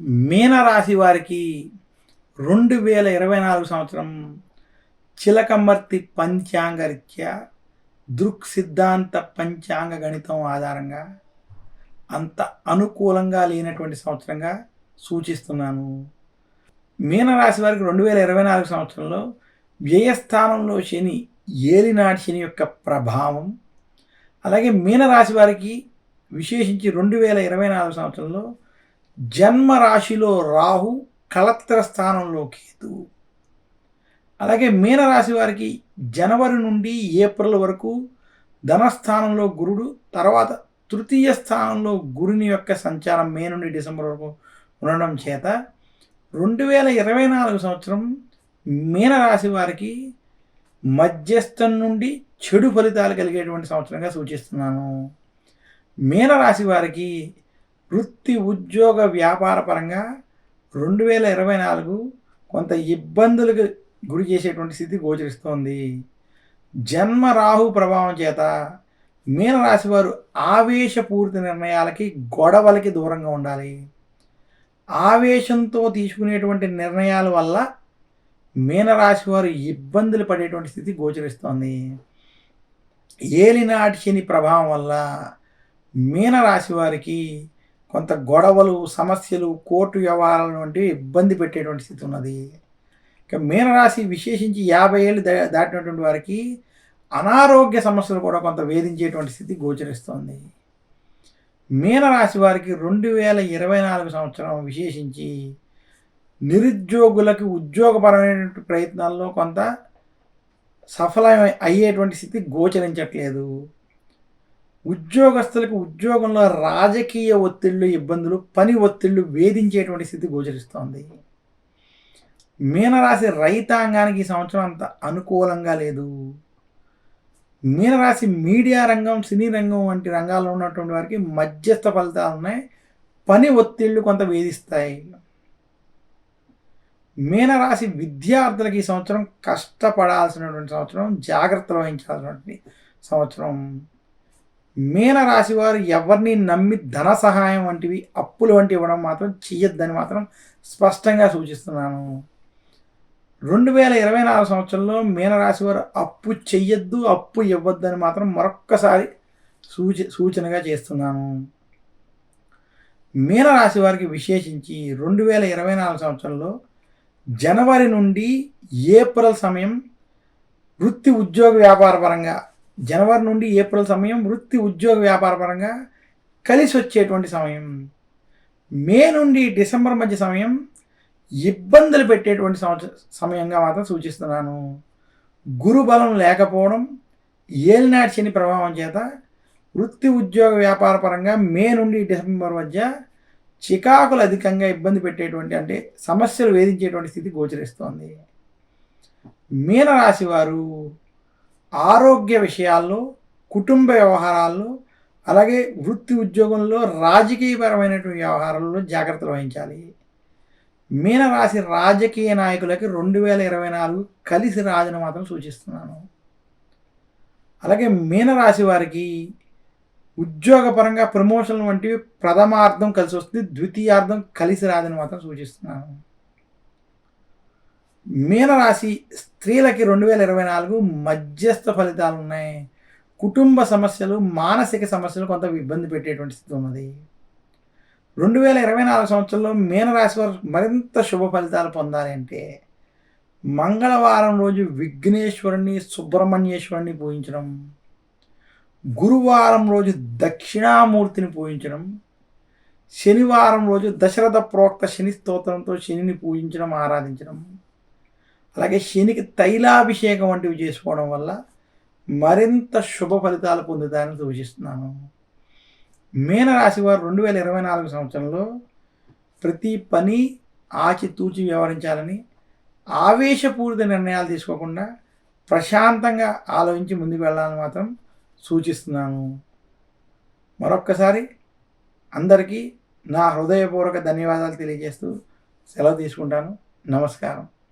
మీనరాశి వారికి రెండు వేల ఇరవై నాలుగు సంవత్సరం చిలకమర్తి పంచాంగరీత్యా దృక్ సిద్ధాంత పంచాంగ గణితం ఆధారంగా అంత అనుకూలంగా లేనటువంటి సంవత్సరంగా సూచిస్తున్నాను. మీనరాశి వారికి రెండు వేల ఇరవై నాలుగు సంవత్సరంలో వ్యయస్థానంలో శని ఏలినాటి శని యొక్క ప్రభావం అలాగే మీనరాశి వారికి విశేషించి రెండు వేల ఇరవై నాలుగు సంవత్సరంలో జన్మ రాశిలో రాహు కలత్ర స్థానంలో కేతు. అలాగే మీనరాశి వారికి జనవరి నుండి ఏప్రిల్ వరకు ధనస్థానంలో గురుడు తర్వాత తృతీయ స్థానంలో గురుని యొక్క సంచారం మే నుండి డిసెంబర్ వరకు ఉండడం చేత రెండు వేల ఇరవై నాలుగు సంవత్సరం మీనరాశి వారికి మధ్యస్థం నుండి చెడు ఫలితాలు కలిగేటువంటి సంవత్సరంగా సూచిస్తున్నాను. మీనరాశి వారికి వృత్తి ఉద్యోగ వ్యాపార పరంగా రెండు వేల ఇరవై నాలుగు కొంత ఇబ్బందులకు గురి చేసేటువంటి స్థితి గోచరిస్తోంది. జన్మ రాహు ప్రభావం చేత మీనరాశి వారు ఆవేశపూరిత నిర్ణయాలకి గొడవలకి దూరంగా ఉండాలి. ఆవేశంతో తీసుకునేటువంటి నిర్ణయాల వల్ల మీనరాశి వారు ఇబ్బందులు పడేటువంటి స్థితి గోచరిస్తోంది. ఏలినాటి శని ప్రభావం వల్ల మీనరాశి వారికి కొంత గొడవలు సమస్యలు కోర్టు వ్యవహారాలు వంటివి ఇబ్బంది పెట్టేటువంటి స్థితి ఉన్నది. ఇక మీనరాశి విశేషించి యాభై ఏళ్ళు దా దాటినటువంటి వారికి అనారోగ్య సమస్యలు కూడా కొంత వేధించేటువంటి స్థితి గోచరిస్తోంది. మీనరాశి వారికి రెండు వేల ఇరవై నాలుగు సంవత్సరం విశేషించి నిరుద్యోగులకు ఉద్యోగపరమైనటువంటి ప్రయత్నాల్లో కొంత సఫలం అయ్యేటువంటి స్థితి గోచరించట్లేదు. ఉద్యోగస్తులకు ఉద్యోగంలో రాజకీయ ఒత్తిళ్ళు ఇబ్బందులు పని ఒత్తిళ్ళు వేధించేటువంటి స్థితి గోచరిస్తోంది. మీనరాశి రైతాంగానికి ఈ సంవత్సరం అంత అనుకూలంగా లేదు. మీనరాశి మీడియా రంగం సినీ రంగం వంటి రంగాల్లో ఉన్నటువంటి వారికి మధ్యస్థ ఫలితాలు ఉన్నాయి. పని ఒత్తిళ్ళు కొంత వేధిస్తాయి. మీనరాశి విద్యార్థులకి ఈ సంవత్సరం కష్టపడాల్సినటువంటి సంవత్సరం జాగ్రత్తలు వహించాల్సినటువంటి సంవత్సరం. మీనరాశి వారు ఎవరిని నమ్మి ధన సహాయం వంటివి అప్పులు వంటివి ఇవ్వడం మాత్రం చెయ్యొద్దని మాత్రం స్పష్టంగా సూచిస్తున్నాను. రెండు వేల ఇరవై నాలుగు సంవత్సరంలో మీనరాశి వారు అప్పు చెయ్యొద్దు అప్పు ఇవ్వద్దని మాత్రం మరొక్కసారి సూచి సూచనగా చేస్తున్నాను. మీనరాశి వారికి విశేషించి రెండు వేల ఇరవై నాలుగు సంవత్సరంలో జనవరి నుండి ఏప్రిల్ సమయం వృత్తి ఉద్యోగ వ్యాపార పరంగా జనవరి నుండి ఏప్రిల్ సమయం వృత్తి ఉద్యోగ వ్యాపార పరంగా కలిసి వచ్చేటువంటి సమయం. మే నుండి డిసెంబర్ మధ్య సమయం ఇబ్బందులు పెట్టేటువంటి సంవత్సర సమయంగా మాత్రం సూచిస్తున్నాను. గురు బలం లేకపోవడం ఏలినాటి శని ప్రభావం చేత వృత్తి ఉద్యోగ వ్యాపార పరంగా మే నుండి డిసెంబర్ మధ్య చికాకులు అధికంగా ఇబ్బంది పెట్టేటువంటి అంటే సమస్యలు వేధించేటువంటి స్థితి గోచరిస్తోంది. మీనరాశి వారు ఆరోగ్య విషయాల్లో కుటుంబ వ్యవహారాల్లో అలాగే వృత్తి ఉద్యోగంలో రాజకీయపరమైనటువంటి వ్యవహారాల్లో జాగ్రత్తలు వహించాలి. మీనరాశి రాజకీయ నాయకులకి రెండు వేల ఇరవై నాలుగు కలిసి రాజును మాత్రం సూచిస్తున్నాను. అలాగే మీనరాశి వారికి ఉద్యోగపరంగా ప్రమోషన్ వంటివి ప్రథమార్థం కలిసి వస్తుంది ద్వితీయార్థం కలిసి రాదని మాత్రం సూచిస్తున్నాను. మీనరాశి స్త్రీలకి రెండు వేల ఇరవై నాలుగు మధ్యస్థ ఫలితాలు ఉన్నాయి. కుటుంబ సమస్యలు మానసిక సమస్యలు కొంత ఇబ్బంది పెట్టేటువంటి స్థితి ఉన్నది. రెండు వేల ఇరవై నాలుగు సంవత్సరంలో మీనరాశి వారు మరింత శుభ ఫలితాలు పొందాలి అంటే మంగళవారం రోజు విఘ్నేశ్వరుని సుబ్రహ్మణ్యేశ్వరుని పూజించడం. గురువారం రోజు దక్షిణామూర్తిని పూజించడం. శనివారం రోజు దశరథ ప్రోక్త శని స్తోత్రంతో శనిని పూజించడం ఆరాధించడం. అలాగే శనికి తైలాభిషేకం వంటివి చేసుకోవడం వల్ల మరింత శుభ ఫలితాలు పొందుతారని సూచిస్తున్నాను. మీనరాశి వారు రెండు వేల ఇరవై నాలుగు సంవత్సరంలో ప్రతి పని ఆచితూచి వ్యవహరించాలని ఆవేశపూరిత నిర్ణయాలు తీసుకోకుండా ప్రశాంతంగా ఆలోచించి ముందుకు వెళ్ళాలని మాత్రం సూచిస్తున్నాను. మరొక్కసారి అందరికీ నా హృదయపూర్వక ధన్యవాదాలు తెలియజేస్తూ సెలవు తీసుకుంటాను. నమస్కారం.